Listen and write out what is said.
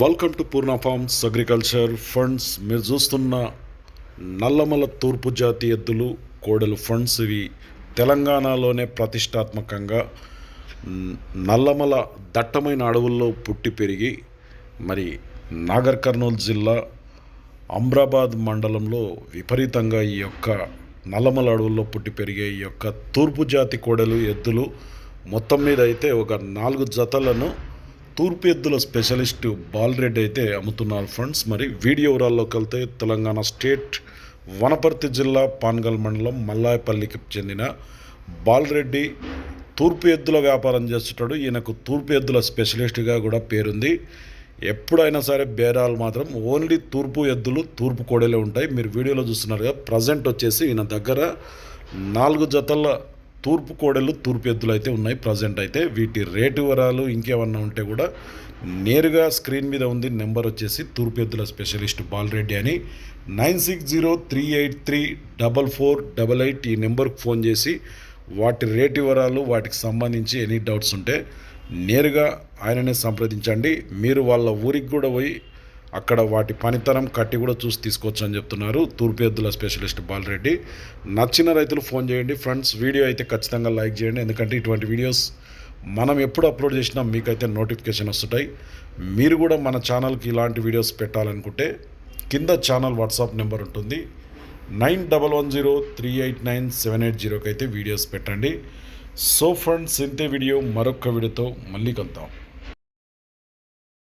Welcome to Purna farms agriculture funds మీరు చూస్తున్న నల్లమల తూర్పు జాతి ఎద్దులు కోడెలు ఫండ్స్ ఇవి తెలంగాణలోనే ప్రతిష్టాత్మకంగా నల్లమల దట్టమైన అడవుల్లో పుట్టి పెరిగి మరి నాగర్ కర్నూలు జిల్లా అమ్రాబాద్ మండలంలో విపరీతంగా ఈ యొక్క నల్లమల అడవుల్లో పుట్టి పెరిగే ఈ యొక్క తూర్పు జాతి కోడలు ఎద్దులు మొత్తం మీద అయితే ఒక నాలుగు జతలను తూర్పు ఎద్దుల స్పెషలిస్ట్ బాలరెడ్డి అయితే అమ్ముతున్నారు ఫ్రెండ్స్. మరి వీడియో వివరాల్లోకి వెళ్తే తెలంగాణ స్టేట్ వనపర్తి జిల్లా పాన్గల్ మండలం మల్లాయపల్లికి చెందిన బాలరెడ్డి తూర్పు ఎద్దుల వ్యాపారం చేస్తుంటాడు. ఈయనకు తూర్పు ఎద్దుల స్పెషలిస్ట్గా కూడా పేరుంది. ఎప్పుడైనా సరే బేరాలు మాత్రం ఓన్లీ తూర్పు ఎద్దులు తూర్పు కోడలే ఉంటాయి. మీరు వీడియోలో చూస్తున్నారుగా ప్రజెంట్ వచ్చేసి ఈయన దగ్గర నాలుగు జతల తూర్పు కోడలు తూర్పు ఎద్దులు అయితే ఉన్నాయి ప్రజెంట్ అయితే. వీటి రేటు వివరాలు ఇంకేమన్నా ఉంటే కూడా నేరుగా స్క్రీన్ మీద ఉంది. నెంబర్ వచ్చేసి తూర్పు ఎద్దుల స్పెషలిస్ట్ బాలరెడ్డి అని. Nine six zero three eight three double four double eight ఈ నెంబర్కి ఫోన్ చేసి వాటి రేటు వివరాలు వాటికి సంబంధించి ఎనీ డౌట్స్ ఉంటే నేరుగా ఆయననే సంప్రదించండి. మీరు వాళ్ళ ఊరికి కూడా పోయి అక్కడ వాటి పనితనం కట్టి కూడా చూసి తీసుకోవచ్చు అని చెప్తున్నారు. తూర్పు ఎద్దుల స్పెషలిస్ట్ బాలరెడ్డి. నచ్చిన రైతులు ఫోన్ చేయండి ఫ్రెండ్స్. వీడియో అయితే ఖచ్చితంగా లైక్ చేయండి. ఎందుకంటే ఇటువంటి వీడియోస్ మనం ఎప్పుడు అప్లోడ్ చేసినా మీకైతే నోటిఫికేషన్ వస్తుంటాయి. మీరు కూడా మన ఛానల్కి ఇలాంటి వీడియోస్ పెట్టాలనుకుంటే కింద ఛానల్ వాట్సాప్ నెంబర్ ఉంటుంది. Nine double one zero three eight nine seven eight జీరోకి అయితే వీడియోస్ పెట్టండి. సో ఫ్రెండ్స్ ఇంతే వీడియో మరొక వీడియోతో మళ్ళీ కలుద్దాం.